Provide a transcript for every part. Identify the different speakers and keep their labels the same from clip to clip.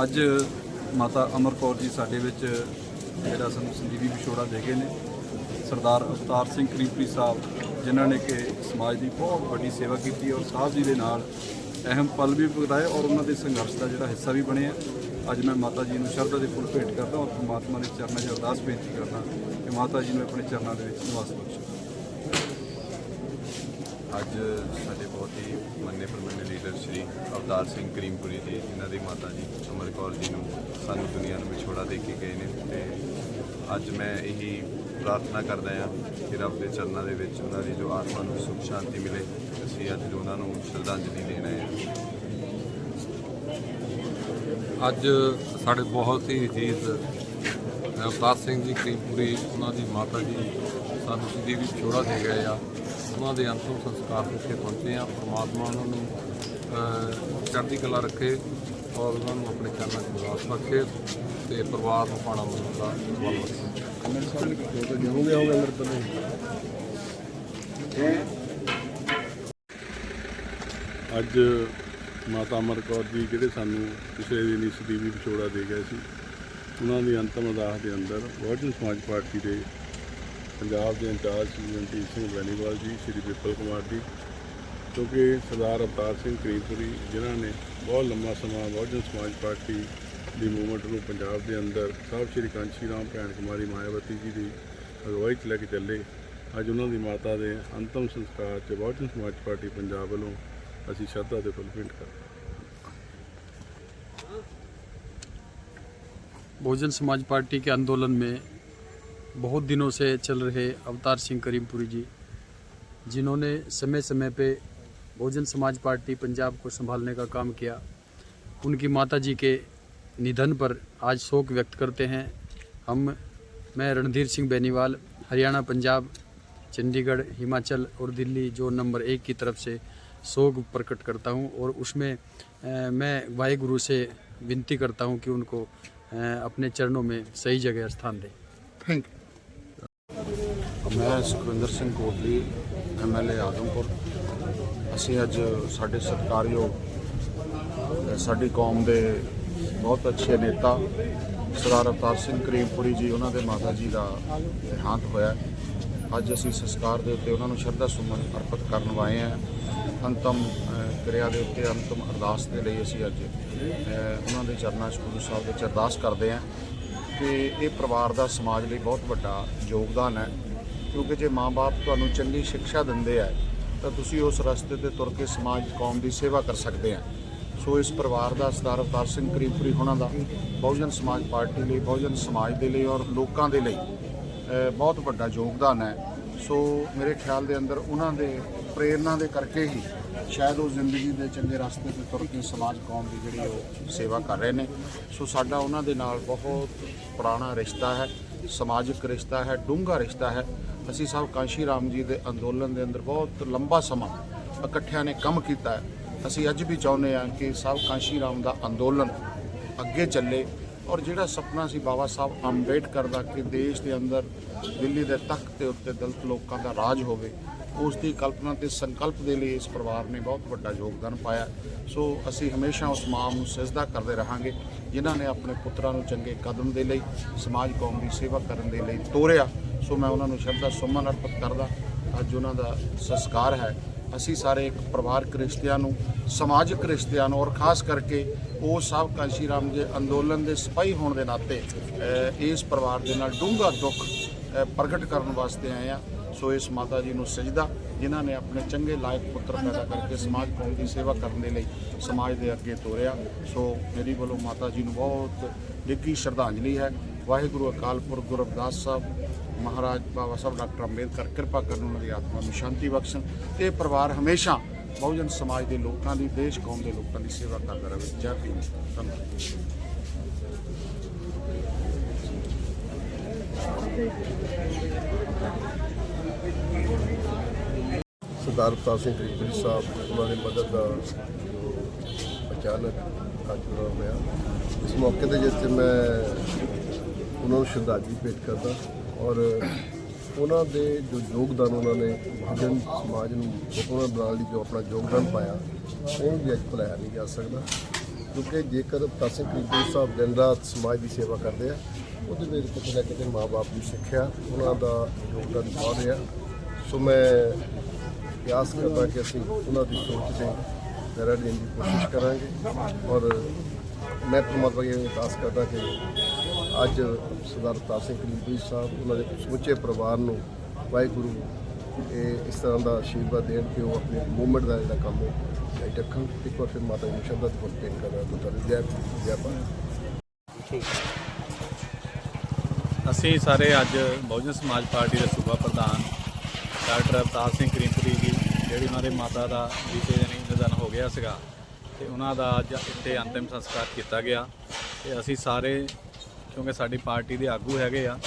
Speaker 1: ਅੱਜ ਮਾਤਾ ਅਮਰ ਕੌਰ ਜੀ ਸਾਡੇ ਵਿੱਚ ਜਿਹੜਾ ਸਾਨੂੰ ਸੰਜੀਵੀ ਵਿਛੋੜਾ ਦੇ ਗਏ ਨੇ। ਸਰਦਾਰ ਅਵਤਾਰ ਸਿੰਘ ਕਰੀਮਪੁਰੀ ਸਾਹਿਬ, ਜਿਨ੍ਹਾਂ ਨੇ ਕਿ ਸਮਾਜ ਦੀ ਬਹੁਤ ਵੱਡੀ ਸੇਵਾ ਕੀਤੀ ਔਰ ਸਾਹਿਬ ਜੀ ਦੇ ਨਾਲ ਅਹਿਮ ਪਲ ਵੀ ਬਿਤਾਏ ਔਰ ਉਹਨਾਂ ਦੇ ਸੰਘਰਸ਼ ਦਾ ਜਿਹੜਾ ਹਿੱਸਾ ਵੀ ਬਣੇ ਆ ਅੱਜ ਮੈਂ ਮਾਤਾ ਜੀ ਨੂੰ ਸ਼ਰਧਾ ਦੇ ਫੁੱਲ ਭੇਟ ਕਰਦਾ ਔਰ ਪਰਮਾਤਮਾ ਦੇ ਚਰਨਾਂ 'ਚ ਅਰਦਾਸ ਬੇਨਤੀ ਕਰਦਾ ਕਿ ਮਾਤਾ ਜੀ ਨੂੰ ਆਪਣੇ ਚਰਨਾਂ ਦੇ ਵਿੱਚ ਨਿਵਾਸ ਬਖਸ਼ੇ।
Speaker 2: ਅੱਜ ਸਾਡੇ ਬਹੁਤ ਹੀ ਮੰਨੇ ਪ੍ਰਮੰਨੇ ਲੀਡਰ ਸ਼੍ਰੀ ਅਵਤਾਰ ਸਿੰਘ ਕਰੀਮਪੁਰੀ ਜੀ ਇਹਨਾਂ ਦੀ ਮਾਤਾ ਜੀ ਅਮਰ ਕੌਰ ਜੀ ਨੂੰ ਸਾਨੂੰ ਦੁਨੀਆ ਨੂੰ ਵਿਛੋੜਾ ਦੇ ਕੇ ਗਏ ਨੇ ਤੇ ਅੱਜ ਮੈਂ ਇਹੀ ਪ੍ਰਾਰਥਨਾ ਕਰਦਾ ਹਾਂ ਕਿ ਰੱਬ ਦੇ ਚਰਨਾਂ ਦੇ ਵਿੱਚ ਉਹਨਾਂ ਦੀ ਜੋ ਆਤਮਾ ਨੂੰ ਸੁਖ ਸ਼ਾਂਤੀ ਮਿਲੇ, ਅਸੀਂ ਅੱਜ ਉਹਨਾਂ ਨੂੰ ਸ਼ਰਧਾਂਜਲੀ ਦੇਣਾ ਹੈ।
Speaker 3: ਅੱਜ ਸਾਡੇ ਬਹੁਤ ਹੀ ਅਜੀਜ਼ ਅਵਤਾਰ ਸਿੰਘ ਜੀ ਕਰੀਮਪੁਰੀ, ਉਹਨਾਂ ਦੀ ਮਾਤਾ ਜੀ ਸਾਨੂੰ ਸਿੱਧੀ ਵੀ ਛੋੜਾ ਦੇ ਗਏ ਆ। ਉਹਨਾਂ ਦੇ ਅੰਤਿਮ ਸੰਸਕਾਰ ਤੇ ਇੱਥੇ ਪਹੁੰਚੇ ਆ ਪ੍ਰਮਾਤਮਾ ਉਹਨਾਂ ਨੂੰ ਚੜ੍ਹਦੀ ਕਲਾ ਰੱਖੇ ਔਰ ਉਹਨਾਂ ਨੂੰ ਆਪਣੇ ਚਰਨਾਂ 'ਚ ਨਿਵਾਸ ਬਖਸ਼ੇ ਤੇ ਪਰਿਵਾਰ ਨੂੰ ਪਾਣਾ ਮੰਨਣ ਦਾ ਬਲ ਬਖਸ਼ੇ
Speaker 4: ਅੱਜ ਮਾਤਾ ਅਮਰ ਕੌਰ ਜੀ ਜਿਹੜੇ ਸਾਨੂੰ ਪਿਛਲੇ ਦਿਨ ਦਿਨੀ ਸਦੀਵੀ ਵਿਛੋੜਾ ਦੇ ਗਏ ਸੀ, ਉਹਨਾਂ ਦੀ ਅੰਤਮ ਅਦਾਸ ਦੇ ਅੰਦਰ ਬਹੁਜਨ ਸਮਾਜ ਪਾਰਟੀ ਦੇ ਪੰਜਾਬ ਦੇ ਇੰਚਾਰਜ ਸ਼੍ਰੀ ਰਣਜੀਤ ਸਿੰਘ ਬੈਨੀਵਾਲ ਜੀ ਸ਼੍ਰੀ ਵਿਪਲ ਕੁਮਾਰ ਜੀ ਕਿਉਂਕਿ ਸਰਦਾਰ ਅਵਤਾਰ ਸਿੰਘ ਕਰੀਮਪੁਰੀ ਜਿਨ੍ਹਾਂ ਨੇ ਬਹੁਤ ਲੰਮਾ ਸਮਾਂ ਬਹੁਜਨ ਸਮਾਜ ਪਾਰਟੀ ਦੀ ਮੂਵਮੈਂਟ ਨੂੰ ਪੰਜਾਬ ਦੇ ਅੰਦਰ ਸਾਹਿਬ ਸ਼੍ਰੀ ਕਾਂਚੀ ਰਾਮ ਭੈਣ ਕੁਮਾਰੀ ਮਾਇਆਵਤੀ ਜੀ ਦੀ ਅਗਵਾਈ 'ਚ ਲੈ ਕੇ ਚੱਲੇ ਅੱਜ ਉਹਨਾਂ ਦੀ ਮਾਤਾ ਦੇ ਅੰਤਮ ਸੰਸਕਾਰ 'ਚ ਬਹੁਜਨ ਸਮਾਜ ਪਾਰਟੀ ਪੰਜਾਬ ਵੱਲੋਂ ਅਸੀਂ ਸ਼ਰਧਾ ਦੇ ਫੁੱਲ ਭੇਂਟ ਕਰਦੇ ਹਾਂ।
Speaker 5: बहुजन समाज पार्टी के आंदोलन में बहुत दिनों से चल रहे अवतार सिंह करीमपुरी जी, जिन्होंने समय समय पे बहुजन समाज पार्टी पंजाब को संभालने का काम किया। उनकी माता जी के निधन पर आज शोक व्यक्त करते हैं। हम, मैं रणधीर सिंह बेनीवाल, हरियाणा, पंजाब, चंडीगढ़, हिमाचल और दिल्ली, जो नंबर एक की तरफ़ से शोक प्रकट करता हूँ और उसमें मैं वाहिगुरु से विनती करता हूँ कि उनको अपने चरणों में सही जगह स्थान दें।
Speaker 6: ਮੈਂ ਸੁਖਵਿੰਦਰ ਸਿੰਘ ਕੋਟਲੀ ਐਮਐਲਏ ਆਦਮਪੁਰ। ਅਸੀਂ ਅੱਜ ਸਾਡੇ ਸਤਿਕਾਰਯੋਗ ਸਾਡੀ ਕੌਮ ਦੇ ਬਹੁਤ ਅੱਛੇ ਨੇਤਾ ਸਰਦਾਰ ਅਵਤਾਰ ਸਿੰਘ ਕਰੀਮਪੁਰੀ ਜੀ, ਉਹਨਾਂ ਦੇ ਮਾਤਾ ਜੀ ਦਾ ਦੇਹਾਂਤ ਹੋਇਆ ਅੱਜ ਅਸੀਂ ਸੰਸਕਾਰ ਦੇ ਉੱਤੇ ਉਹਨਾਂ ਨੂੰ ਸ਼ਰਧਾ ਸੁਮਨ ਅਰਪਿਤ ਕਰਨ ਆਏ ਹਾਂ। ਅੰਤਮ ਕਿਰਿਆ ਦੇ ਉੱਤੇ ਅੰਤਮ ਅਰਦਾਸ ਦੇ ਲਈ ਅਸੀਂ ਅੱਜ ਉਹਨਾਂ ਦੇ ਚਰਨਾਂ 'ਚ ਗੁਰੂ ਸਾਹਿਬ ਦੇ 'ਚ ਅਰਦਾਸ ਕਰਦੇ ਹਾਂ ਕਿ ਇਹ ਪਰਿਵਾਰ ਦਾ ਸਮਾਜ ਲਈ ਬਹੁਤ ਵੱਡਾ ਯੋਗਦਾਨ ਹੈ। ਕਿਉਂਕਿ ਜੇ ਮਾਪੇ ਤੁਹਾਨੂੰ ਚੰਗੀ ਸਿੱਖਿਆ ਦਿੰਦੇ ਆ, ਤਾਂ ਤੁਸੀਂ ਉਸ ਰਸਤੇ ਤੇ ਤੁਰ ਕੇ ਸਮਾਜ, ਕੌਮ ਦੀ ਸੇਵਾ ਕਰ ਸਕਦੇ ਆ। ਸੋ ਇਸ ਪਰਿਵਾਰ ਦਾ ਸਰਦਾਰ ਅਵਤਾਰ ਸਿੰਘ ਕਰੀਪੁਰੀ ਹੋਣਾ ਦਾ ਬਹੁਜਨ ਸਮਾਜ ਪਾਰਟੀ ਲਈ, ਬਹੁਜਨ ਸਮਾਜ ਦੇ ਲਈ ਔਰ ਲੋਕਾਂ ਦੇ ਲਈ ਬਹੁਤ ਵੱਡਾ ਯੋਗਦਾਨ ਹੈ। ਸੋ ਮੇਰੇ ਖਿਆਲ ਦੇ ਅੰਦਰ ਉਹਨਾਂ ਦੇ ਪ੍ਰੇਰਣਾ ਦੇ ਕਰਕੇ ਹੀ ਸ਼ਾਇਦ ਉਹ ਜ਼ਿੰਦਗੀ ਦੇ ਚੰਗੇ ਰਸਤੇ ਤੇ ਤੁਰ ਕੇ ਸਮਾਜ, ਕੌਮ ਦੀ ਜਿਹੜੀ ਉਹ ਸੇਵਾ ਕਰ ਰਹੇ ਨੇ। ਸੋ ਸਾਡਾ ਉਹਨਾਂ ਦੇ ਨਾਲ ਬਹੁਤ ਪੁਰਾਣਾ ਰਿਸ਼ਤਾ ਹੈ, ਸਮਾਜਿਕ ਰਿਸ਼ਤਾ ਹੈ, ਡੂੰਘਾ ਰਿਸ਼ਤਾ ਹੈ। ਅਸੀਂ ਸਭ ਕਾਂਸ਼ੀ ਰਾਮ ਜੀ ਦੇ ਅੰਦੋਲਨ ਦੇ ਅੰਦਰ ਬਹੁਤ ਲੰਬਾ ਸਮਾਂ ਇਕੱਠਿਆਂ ਨੇ ਕੰਮ ਕੀਤਾ ਹੈ। ਅਸੀਂ ਅੱਜ ਵੀ ਚਾਹੁੰਦੇ ਹਾਂ ਕਿ ਸਭ ਕਾਂਸ਼ੀ ਰਾਮ ਦਾ ਅੰਦੋਲਨ ਅੱਗੇ ਚੱਲੇ ਔਰ ਜਿਹੜਾ ਸੁਪਨਾ ਸੀ ਬਾਬਾ ਸਾਹਿਬ ਅੰਬੇਡਕਰ ਦਾ ਕਿ ਦੇਸ਼ ਦੇ ਅੰਦਰ ਦਿੱਲੀ ਦੇ ਤਖਤ ਦੇ ਉੱਤੇ ਦਲਿਤ ਲੋਕਾਂ ਦਾ ਰਾਜ ਹੋਵੇ ਉਸ ਦੀ ਕਲਪਨਾ ਤੇ ਸੰਕਲਪ ਦੇ ਲਈ ਇਸ ਪਰਿਵਾਰ ਨੇ ਬਹੁਤ ਵੱਡਾ ਯੋਗਦਾਨ ਪਾਇਆ। ਸੋ ਅਸੀਂ ਹਮੇਸ਼ਾ ਉਸ ਮਾਂ ਨੂੰ ਸਜਦਾ ਕਰਦੇ ਰਹਾਂਗੇ, ਜਿਨ੍ਹਾਂ ਨੇ ਆਪਣੇ ਪੁੱਤਰਾਂ ਨੂੰ ਚੰਗੇ ਕਦਮ ਦੇ ਲਈ, ਸਮਾਜ ਕੌਮ ਦੀ ਸੇਵਾ ਕਰਨ ਦੇ ਲਈ ਤੋਰਿਆ। ਸੋ ਮੈਂ ਉਹਨਾਂ ਨੂੰ ਸ਼ਰਧਾ ਸੁਮਨ ਅਰਪਿਤ ਕਰਦਾ। ਅੱਜ ਉਹਨਾਂ ਦਾ ਸੰਸਕਾਰ ਹੈ। ਅਸੀਂ ਸਾਰੇ ਇੱਕ ਪਰਿਵਾਰਕ ਰਿਸ਼ਤਿਆਂ ਨੂੰ, ਸਮਾਜਿਕ ਰਿਸ਼ਤਿਆਂ ਨੂੰ ਔਰ ਖਾਸ ਕਰਕੇ ਉਹ ਸਭ ਕਾਂਸ਼ੀ ਰਾਮ ਦੇ ਅੰਦੋਲਨ ਦੇ ਸਿਪਾਹੀ ਹੋਣ ਦੇ ਨਾਤੇ ਇਸ ਪਰਿਵਾਰ ਦੇ ਨਾਲ ਡੂੰਘਾ ਦੁੱਖ ਪ੍ਰਗਟ ਕਰਨ ਵਾਸਤੇ ਆਏ ਆ ਸੋ ਇਸ ਮਾਤਾ ਜੀ ਨੂੰ ਸਜਦਾ, ਜਿਨ੍ਹਾਂ ਨੇ ਆਪਣੇ ਚੰਗੇ ਲਾਇਕ ਪੁੱਤਰ ਪੈਦਾ ਕਰਕੇ ਸਮਾਜ ਕੌਮ ਦੀ ਸੇਵਾ ਕਰਨ ਦੇ ਲਈ ਸਮਾਜ ਦੇ ਅੱਗੇ ਤੋਰਿਆ। ਸੋ ਮੇਰੀ ਵੱਲੋਂ ਮਾਤਾ ਜੀ ਨੂੰ ਬਹੁਤ ਡਿੱਗੀ ਸ਼ਰਧਾਂਜਲੀ ਹੈ। ਵਾਹਿਗੁਰੂ ਅਕਾਲ ਪੁਰਖ ਗੁਰੂ ਰਵਿਦਾਸ ਸਾਹਿਬ, ਮਹਾਰਾਜ ਬਾਬਾ ਸਾਹਿਬ, ਡਾਕਟਰ ਅੰਬੇਦਕਰ, ਕਿਰਪਾ ਕਰਨ ਉਹਨਾਂ ਦੀ ਆਤਮਾ ਨੂੰ ਸ਼ਾਂਤੀ ਬਖਸ਼ਣ। ਤੇ ਇਹ ਪਰਿਵਾਰ ਹਮੇਸ਼ਾ ਬਹੁਜਨ ਸਮਾਜ ਦੇ ਲੋਕਾਂ ਦੀ, ਦੇਸ਼ ਕੌਮ ਦੇ ਲੋਕਾਂ ਦੀ ਸੇਵਾ ਕਰਦਾ ਰਹੇ। ਜੈ ਭੀਮ। ਧੰਨਵਾਦ।
Speaker 7: ਸਰਦਾਰ ਪ੍ਰਤਾਪ ਸਿੰਘ ਕਰੀਮਪੁਰੀ ਸਾਹਿਬ, ਉਹਨਾਂ ਦੇ ਮਦਦ ਦਾ ਜੋ ਅਚਾਨਕ ਕਾਤਲ ਹੋਇਆ। ਇਸ ਮੌਕੇ ਤੇ ਜਿੱਥੇ ਮੈਂ ਉਹਨਾਂ ਨੂੰ ਸ਼ਰਧਾਂਜਲੀ ਭੇਟ ਕਰਦਾ ਔਰ ਉਹਨਾਂ ਦੇ ਜੋ ਯੋਗਦਾਨ ਉਹਨਾਂ ਨੇ ਬਹੁਜਨ ਸਮਾਜ ਨੂੰ ਬਹੁਣਾ ਬਣਾਉਣ ਲਈ ਜੋ ਆਪਣਾ ਯੋਗਦਾਨ ਪਾਇਆ, ਉਹ ਵੀ ਅੱਜ ਭੁਲਾਇਆ ਨਹੀਂ ਜਾ ਸਕਦਾ। ਕਿਉਂਕਿ ਜੇਕਰ ਅਵਤਾਰ ਸਿੰਘ ਕਰੀਮਪੁਰੀ ਸਾਹਿਬ ਦਿਨ ਰਾਤ ਸਮਾਜ ਦੀ ਸੇਵਾ ਕਰਦੇ ਆ, ਉਹਦੇ ਵਿੱਚ ਕਿਤੇ ਨਾ ਕਿਤੇ ਮਾਪੇ ਦੀ ਸਿੱਖਿਆ, ਉਹਨਾਂ ਦਾ ਯੋਗਦਾਨ ਪਾ ਰਿਹਾ ਸੋ ਮੈਂ ਪਿਆਸ ਕਰਦਾ ਕਿ ਅਸੀਂ ਉਹਨਾਂ ਦੀ ਸੋਚ ਤੇ ਮੇਰਾ ਦੇਣ ਦੀ ਕੋਸ਼ਿਸ਼ ਕਰਾਂਗੇ। ਔਰ ਮੈਂ ਪਰਮਾਤਮਾ ਅੱਗੇ ਅਰਦਾਸ ਕਰਦਾ ਕਿ ਅੱਜ ਸਰਦਾਰ ਅਵਤਾਰ ਸਿੰਘ ਕਰੀਮਪੁਰੀ ਸਾਹਿਬ, ਉਹਨਾਂ ਦੇ ਸਮੁੱਚੇ ਪਰਿਵਾਰ ਨੂੰ ਵਾਹਿਗੁਰੂ ਇਹ ਇਸ ਤਰ੍ਹਾਂ ਦਾ ਆਸ਼ੀਰਵਾਦ ਦੇਣ ਕਿ ਉਹ ਆਪਣੇ ਮੂਵਮੈਂਟ ਦਾ ਜਿਹੜਾ ਕੰਮ ਹੈ ਜਾਰੀ ਰੱਖਣ ਇੱਕ ਵਾਰ ਫਿਰ ਮਾਤਾ ਜੀ ਨੂੰ ਸ਼ਬਦਾਂ ਦੀ ਫੁੱਲ ਭੇਟ
Speaker 8: ਅਸੀਂ ਸਾਰੇ ਅੱਜ ਬਹੁਜਨ ਸਮਾਜ ਪਾਰਟੀ ਦੇ ਸੂਬਾ ਪ੍ਰਧਾਨ, ਡਾਕਟਰ ਅਵਤਾਰ ਸਿੰਘ ਕਰੀਮਪੁਰੀ ਜੀ, ਜਿਹੜੀ ਉਹਨਾਂ ਦੇ ਮਾਤਾ ਦਾ ਬੀਤੇ ਦਿਨੀ ਨਿਧਨ ਹੋ ਗਿਆ ਸੀਗਾ, ਤੇ ਉਹਨਾਂ ਦਾ ਅੱਜ ਇੱਥੇ ਅੰਤਿਮ ਸੰਸਕਾਰ ਕੀਤਾ ਗਿਆ। ਤੇ ਅਸੀਂ ਸਾਰੇ, ਕਿਉਂਕਿ ਸਾਡੀ ਪਾਰਟੀ ਦੇ ਆਗੂ ਹੈਗੇ ਆ,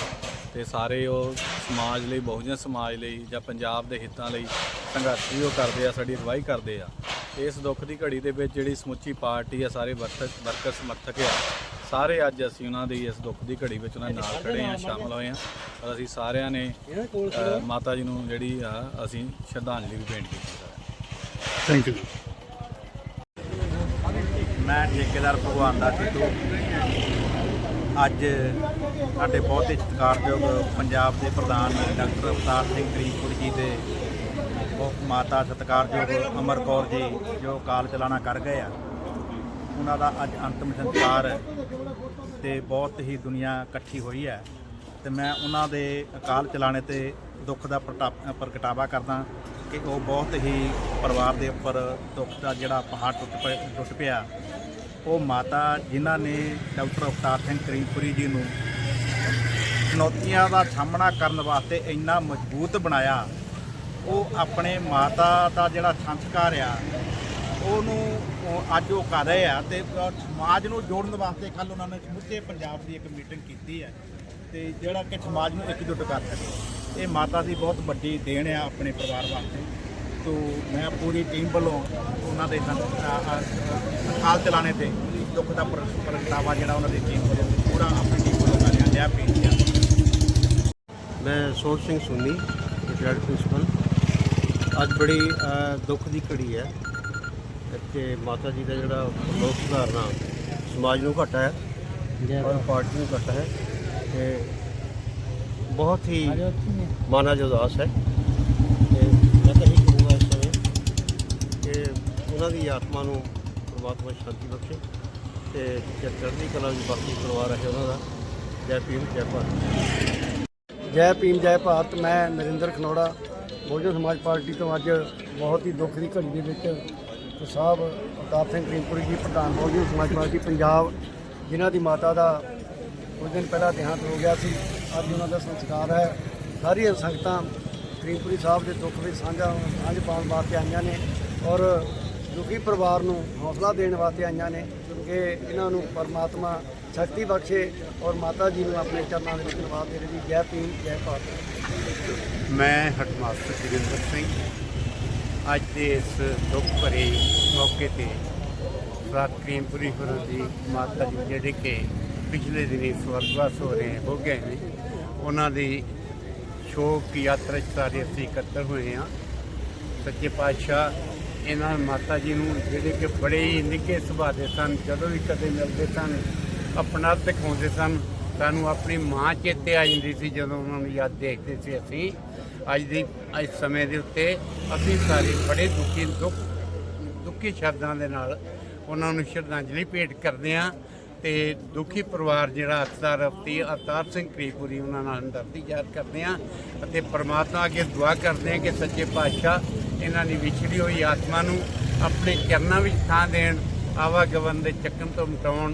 Speaker 8: ਤੇ ਸਾਰੇ ਉਹ ਸਮਾਜ ਲਈ ਬਹੁਜਨ ਸਮਾਜ ਲਈ ਜਾਂ ਪੰਜਾਬ ਦੇ ਹਿੱਤਾਂ ਲਈ ਸੰਘਰਸ਼ ਵੀ ਉਹ ਕਰਦੇ ਆ ਸਾਡੀ ਅਗਵਾਈ ਕਰਦੇ ਆ। ਇਸ ਦੁੱਖ ਦੀ ਘੜੀ ਦੇ ਵਿੱਚ ਜਿਹੜੀ ਸਮੁੱਚੀ ਪਾਰਟੀ ਆ ਸਾਰੇ ਵਰਕਰ ਵਰਕਰ ਸਮਰਥਕ ਆ ਸਾਰੇ ਅੱਜ ਅਸੀਂ ਉਹਨਾਂ ਦੀ ਇਸ ਦੁੱਖ ਦੀ ਘੜੀ ਵਿੱਚ ਉਹਨਾਂ ਦੇ ਨਾਲ ਖੜੇ ਆ ਸ਼ਾਮਲ ਹੋਏ ਆ। ਔਰ ਅਸੀਂ ਸਾਰਿਆਂ ਨੇ ਮਾਤਾ ਜੀ ਨੂੰ ਜਿਹੜੀ ਆ ਅਸੀਂ ਸ਼ਰਧਾਂਜਲੀ ਵੀ ਭੇਂਟ ਕੀਤੀ। ਹੈ
Speaker 4: ਥੈਂਕ ਯੂ
Speaker 9: ਮੈਂ ਠੇਕੇਦਾਰ ਭਗਵਾਨ ਦਾ ਟਿੱਟੂ ਅੱਜ ਸਾਡੇ ਬਹੁਤ ਹੀ ਸਤਿਕਾਰਯੋਗ ਪੰਜਾਬ ਦੇ ਪ੍ਰਧਾਨ ਡਾਕਟਰ ਅਵਤਾਰ ਸਿੰਘ ਕਰੀਮਪੁਰ ਜੀ ਦੇ ਮਾਤਾ ਸਤਿਕਾਰਯੋਗ ਅਮਰ ਕੌਰ ਜੀ, ਜੋ ਕਾਲ ਚਲਾਣਾ ਕਰ ਗਏ ਆ। ਉਹਨਾਂ ਦਾ ਅੱਜ ਅੰਤਮ ਸੰਸਕਾਰ ਹੈ ਤੇ ਬਹੁਤ ਹੀ ਦੁਨੀਆ ਇਕੱਠੀ ਹੋਈ ਹੈ। ਤੇ ਮੈਂ ਉਹਨਾਂ ਦੇ ਅਕਾਲ ਚਲਾਣੇ ਤੇ ਦੁੱਖ ਦਾ ਪ੍ਰਟਾ- ਪ੍ਰਗਟਾਵਾ ਕਰਦਾ ਕਿ ਉਹ ਬਹੁਤ ਹੀ ਪਰਿਵਾਰ ਦੇ ਉੱਪਰ ਦੁੱਖ ਦਾ ਜਿਹੜਾ ਪਹਾੜ ਟੁੱਟ ਪਿਆ ਟੁੱਟ ਪਿਆ। ਉਹ ਮਾਤਾ ਜਿਨ੍ਹਾਂ ਨੇ ਡਾਕਟਰ ਅਵਤਾਰ ਸਿੰਘ ਕਰੀਮਪੁਰੀ ਜੀ ਨੂੰ ਚੁਣੌਤੀਆਂ ਦਾ ਸਾਹਮਣਾ ਕਰਨ ਵਾਸਤੇ ਇੰਨਾ ਮਜ਼ਬੂਤ ਬਣਾਇਆ, ਉਹ ਆਪਣੇ ਮਾਤਾ ਦਾ ਜਿਹੜਾ ਸੰਸਕਾਰ ਆ, ਉਹਨੂੰ ਉਹ ਅੱਜ ਉਹ ਕਰ ਰਹੇ ਆ ਤੇ ਸਮਾਜ ਨੂੰ ਜੋੜਨ ਵਾਸਤੇ ਕੱਲ ਉਹਨਾਂ ਨੇ ਸਮੁੱਚੇ ਪੰਜਾਬ ਦੀ ਇੱਕ ਮੀਟਿੰਗ ਕੀਤੀ ਹੈ ਤੇ ਜਿਹੜਾ ਕਿ ਸਮਾਜ ਨੂੰ ਇਕਜੁੱਟ ਕਰ ਸਕੇ। ਇਹ ਮਾਤਾ ਦੀ ਬਹੁਤ ਵੱਡੀ ਦੇਣ ਆ ਆਪਣੇ ਪਰਿਵਾਰ ਵਾਸਤੇ। ਤੋ ਮੈਂ ਪੂਰੀ ਟੀਮ ਵੱਲੋਂ ਉਹਨਾਂ ਦੇ ਸੰਸ- ਚਲਾਣੇ ਤੇ ਦੁੱਖ ਦਾ ਪ੍ਰਗਟਾਵਾ ਜਿਹੜਾ ਉਹਨਾਂ ਦੀ ਟੀਮ ਵੱਲੋਂ ਪੂਰਾ ਆਪਣੀ ਟੀਮ ਵੱਲੋਂ ਕਰ ਰਿਹਾ ਜੈ
Speaker 10: ਮੈਂ ਸੋਹਣ ਸਿੰਘ ਸੁੰਨੀ ਰਿਟਾਇਰਡ ਪ੍ਰਿੰਸੀਪਲ। ਅੱਜ ਬੜੀ ਦੁੱਖ ਦੀ ਘੜੀ ਹੈ। ਇੱਥੇ ਮਾਤਾ ਜੀ ਦਾ ਜਿਹੜਾ ਲੋਕ ਸੁਧਾਰਨਾ ਸਮਾਜ ਨੂੰ ਘਟਾ ਹੈ ਔਰ ਪਾਰਟੀ ਨੂੰ ਘਟਾ ਹੈ ਤੇ ਬਹੁਤ ਹੀ ਮਾਨਾ ਜੋ ਉਦਾਸ ਹੈ। ਤੇ ਮੈਂ ਤਾਂ ਇਹੀ ਕਹੂੰਗਾ ਇਸ ਸਮੇਂ ਕਿ ਉਹਨਾਂ ਦੀ ਆਤਮਾ ਨੂੰ ਪ੍ਰਮਾਤਮਾ ਸ਼ਾਂਤੀ ਬਖਸ਼ੇ ਤੇ ਚੜ੍ਹਦੀ ਕਲਾ ਵਿੱਚ ਬਾਕੀ ਪਰਿਵਾਰ ਹੈ ਉਹਨਾਂ ਦਾ। ਜੈ ਭੀਮ ਜੈ ਭਾਰਤ।
Speaker 11: ਜੈ ਭੀਮ, ਜੈ ਭਾਰਤ, ਮੈਂ ਨਰਿੰਦਰ ਖਨੋੜਾ, ਬਹੁਜਨ ਸਮਾਜ ਪਾਰਟੀ ਤੋਂ ਅੱਜ ਬਹੁਤ ਹੀ ਦੁੱਖ ਦੀ ਘੜੀ ਦੇ ਵਿੱਚ ਸਾਹਿਬ ਅਵਤਾਰ ਸਿੰਘ ਕਰੀਮਪੁਰੀ ਜੀ, ਪ੍ਰਧਾਨ ਬਹੁਜਨ ਸਮਾਜ ਪਾਰਟੀ, ਪੰਜਾਬ, ਜਿਨ੍ਹਾਂ ਦੀ ਮਾਤਾ ਦਾ ਕੁਝ ਦਿਨ ਪਹਿਲਾਂ ਦੇਹਾਂਤ ਹੋ ਗਿਆ ਸੀ, ਅੱਜ ਉਹਨਾਂ ਦਾ ਸੰਸਕਾਰ ਹੈ। ਸਾਰੀਆਂ ਸੰਗਤਾਂ ਕਰੀਮਪੁਰੀ ਸਾਹਿਬ ਦੇ ਦੁੱਖ ਵਿੱਚ ਸਾਂਝਾ ਸਾਂਝ ਪਾਉਣ ਵਾਸਤੇ ਆਈਆਂ ਨੇ ਔਰ ਦੁਖੀ ਪਰਿਵਾਰ ਨੂੰ ਹੌਸਲਾ ਦੇਣ ਵਾਸਤੇ ਆਈਆਂ ਨੇ ਕਿ ਇਹਨਾਂ ਨੂੰ ਪਰਮਾਤਮਾ ਸ਼ਕਤੀ ਬਖਸ਼ੇ ਔਰ ਮਾਤਾ ਜੀ ਨੂੰ ਆਪਣੇ ਚਰਨਾਂ ਦੇ ਵਿੱਚ ਨਿਵਾਸ ਦੇ ਜੀ ਜੈ ਭੀਮ, ਜੈ ਭਾਰਤ।
Speaker 9: ਮੈਂ ਹੈਡਮਾਸਟਰ ਜਗਿੰਦਰ ਸਿੰਘ। ਅੱਜ ਦੇ ਇਸ ਦੁੱਖ ਭਰੇ ਮੌਕੇ ਤੇ ਰਾਤ ਕਰੀਮਪੁਰੀ ਗੁਰੂ ਦੀ ਮਾਤਾ ਜੀ ਜਿਹੜੇ ਕਿ ਪਿਛਲੇ ਦਿਨੀ ਸਵਰਗਵਾਸ ਹੋ ਰਹੇ, ਹੋ ਗਏ ਨੇ, ਉਹਨਾਂ ਦੀ ਸ਼ੋਕ ਯਾਤਰਾ 'ਚ ਸਾਰੇ ਅਸੀਂ ਇਕੱਤਰ ਹੋਏ ਹਾਂ। ਸੱਚੇ ਪਾਤਸ਼ਾਹ, ਇਹਨਾਂ ਮਾਤਾ ਜੀ ਨੂੰ ਜਿਹੜੇ ਕਿ ਬੜੇ ਹੀ ਨਿੱਕੇ ਸੁਭਾਅ ਦੇ ਸਨ, ਜਦੋਂ ਵੀ ਕਦੇ ਮਿਲਦੇ ਸਨ ਆਪਣਾ ਦਿਖਾਉਂਦੇ ਸਨ। ਸਾਨੂੰ ਆਪਣੀ ਮਾਂ ਚੇਤੇ ਆ ਜਾਂਦੀ ਸੀ ਜਦੋਂ ਉਹਨਾਂ ਨੂੰ ਯਾਦ ਦੇਖਦੇ ਸੀ ਅਸੀਂ। ਅੱਜ ਦੀ ਇਸ ਸਮੇਂ ਦੇ ਉੱਤੇ ਅਸੀਂ ਸਾਰੇ ਬੜੇ ਦੁਖੀ, ਦੁੱਖ, ਦੁਖੀ ਸ਼ਬਦਾਂ ਦੇ ਨਾਲ ਉਹਨਾਂ ਨੂੰ ਸ਼ਰਧਾਂਜਲੀ ਭੇਟ ਕਰਦੇ ਹਾਂ ਤੇ ਦੁਖੀ ਪਰਿਵਾਰ ਜਿਹੜਾ ਅਕਸਰ ਅਫਤੀ ਅਵਤਾਰ ਸਿੰਘ ਕਰੀਪੁਰੀ ਉਹਨਾਂ ਨਾਲ ਹਮਦਰਦੀ ਯਾਦ ਕਰਦੇ ਹਾਂ ਅਤੇ ਪਰਮਾਤਮਾ ਅੱਗੇ ਦੁਆ ਕਰਦੇ ਹਾਂ ਕਿ ਸੱਚੇ ਪਾਤਸ਼ਾਹ ਇਹਨਾਂ ਦੀ ਵਿਛੜੀ ਹੋਈ ਆਤਮਾ ਨੂੰ ਆਪਣੇ ਚਰਨਾਂ ਵਿੱਚ ਥਾਂ ਦੇਣ ਆਵਾਗਵਨ ਦੇ ਚੱਕਰ ਤੋਂ ਮਿਟਾਉਣ